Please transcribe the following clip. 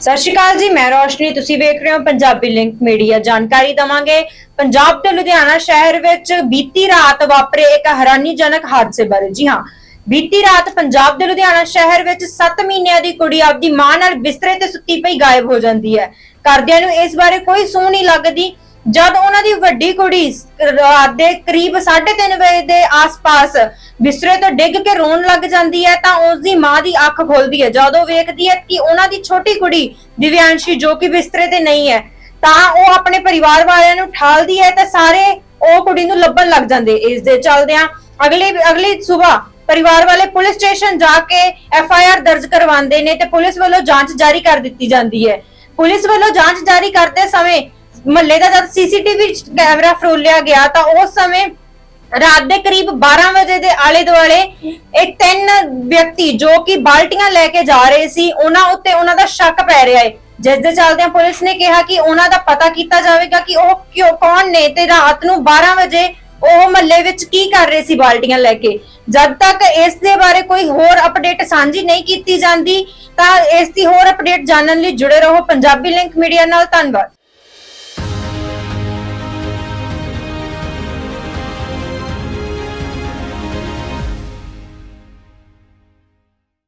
ਸਤਿ ਸ਼੍ਰੀ ਅਕਾਲ ਜੀ, ਮੈਂ ਰੋਸ਼ਨੀ, ਤੁਸੀਂ ਵੇਖ ਰਹੇ ਹੋ ਪੰਜਾਬੀ ਲਿੰਕ ਮੀਡੀਆ। ਜਾਣਕਾਰੀ ਦਵਾਂਗੇ, ਪੰਜਾਬ ਤੇ ਲੁਧਿਆਣਾ ਸ਼ਹਿਰ ਵਿੱਚ ਬੀਤੀ ਰਾਤ ਵਾਪਰੇ ਇੱਕ ਹੈਰਾਨੀਜਨਕ ਹਾਦਸੇ ਬਾਰੇ। ਜੀ ਹਾਂ, ਬੀਤੀ ਰਾਤ ਪੰਜਾਬ ਦੇ ਲੁਧਿਆਣਾ ਸ਼ਹਿਰ ਵਿੱਚ 7 ਮਹੀਨਿਆਂ ਦੀ ਕੁੜੀ ਆਪਦੀ ਮਾਂ ਨਾਲ ਬਿਸਤਰੇ ਤੇ ਸੁੱਤੀ ਪਈ ਗਾਇਬ ਹੋ ਜਾਂਦੀ ਹੈ। ਘਰਦਿਆਂ ਨੂੰ ਇਸ ਬਾਰੇ ਕੋਈ ਸੂਹ ਨਹੀਂ ਲੱਗਦੀ। ਜਦ ਉਹਨਾਂ ਦੀ ਵੱਡੀ ਕੁੜੀ ਰਾਤ ਦੇ ਕਰੀਬ 3:30 ਵਜੇ ਦੇ ਆਸ-ਪਾਸ ਬਿਸਤਰੇ ਤੋਂ ਡਿੱਗ ਕੇ ਰੋਣ ਲੱਗ ਜਾਂਦੀ ਹੈ, ਤਾਂ ਉਸ ਦੀ ਮਾਂ ਦੀ ਅੱਖ ਖੁੱਲਦੀ ਹੈ। ਜਦੋਂ ਵੇਖਦੀ ਹੈ ਕਿ ਉਹਨਾਂ ਦੀ ਛੋਟੀ ਕੁੜੀ ਦਿਵਿਆਂਸ਼ੀ, ਜੋ ਕਿ ਬਿਸਤਰੇ ਤੇ ਨਹੀਂ ਹੈ, ਤਾਂ ਉਹ ਆਪਣੇ ਪਰਿਵਾਰ ਵਾਲਿਆਂ ਨੂੰ ਠਾਲਦੀ ਹੈ ਤੇ ਸਾਰੇ ਉਹ ਕੁੜੀ ਨੂੰ ਲੱਭਣ ਲੱਗ ਜਾਂਦੇ। ਇਸ ਦੇ ਚੱਲਦਿਆਂ ਅਗਲੇ, ਅਗਲੀ ਸਵੇਰ ਪਰਿਵਾਰ ਵਾਲੇ ਪੁਲਿਸ ਸਟੇਸ਼ਨ ਜਾ ਕੇ ਐਫ ਆਈ ਆਰ ਦਰਜ ਕਰਵਾਉਂਦੇ ਨੇ ਤੇ ਪੁਲਿਸ ਵੱਲੋਂ ਜਾਂਚ ਜਾਰੀ ਕਰ ਦਿੱਤੀ ਜਾਂਦੀ ਹੈ। ਪੁਲਿਸ ਵੱਲੋਂ ਜਾਂਚ ਜਾਰੀ ਕਰਦੇ ਸਮੇਂ ਮਹੱਲੇ ਦਾ ਜਦ ਸੀਸੀਟੀਵੀ ਕੈਮਰਾ ਫਰੋਲਿਆ ਗਿਆ ਤਾਂ ਉਸ ਸਮੇਂ ਰਾਤ ਦੇ ਕਰੀਬ 12 ਵਜੇ ਦੇ ਆਲੇ ਦੁਆਲੇ ਇਹ ਤਿੰਨ ਵਿਅਕਤੀ ਜੋ ਕਿ ਬਾਲਟੀਆਂ ਲੈ ਕੇ ਜਾ ਰਹੇ ਸੀ, ਉਹਨਾਂ ਉੱਤੇ ਉਹਨਾਂ ਦਾ ਸ਼ੱਕ ਪੈ ਰਿਹਾ ਹੈ। ਜਿਸ ਦੇ ਚੱਲਦਿਆਂ ਪੁਲਿਸ ਨੇ ਕਿਹਾ ਕਿ ਉਹਨਾਂ ਦਾ ਪਤਾ ਕੀਤਾ ਜਾਵੇਗਾ ਕਿ ਉਹ ਕਿਉਂ, ਕੌਣ ਨੇ ਤੇ ਰਾਤ ਨੂੰ 12 ਵਜੇ ਉਹ ਮਹੱਲੇ ਵਿੱਚ ਕੀ ਕਰ ਰਹੇ ਸੀ ਬਾਲਟੀਆਂ ਲੈ ਕੇ। ਜਦ ਤੱਕ ਇਸ ਦੇ ਬਾਰੇ ਕੋਈ ਹੋਰ ਅਪਡੇਟ ਸਾਂਝੀ ਨਹੀਂ ਕੀਤੀ ਜਾਂਦੀ, ਤਾਂ ਇਸ ਦੀ ਹੋਰ ਅਪਡੇਟ ਜਾਣਨ ਲਈ ਜੁੜੇ ਰਹੋ ਪੰਜਾਬੀ ਲਿੰਕ ਮੀਡੀਆ ਨਾਲ। ਧੰਨਵਾਦ।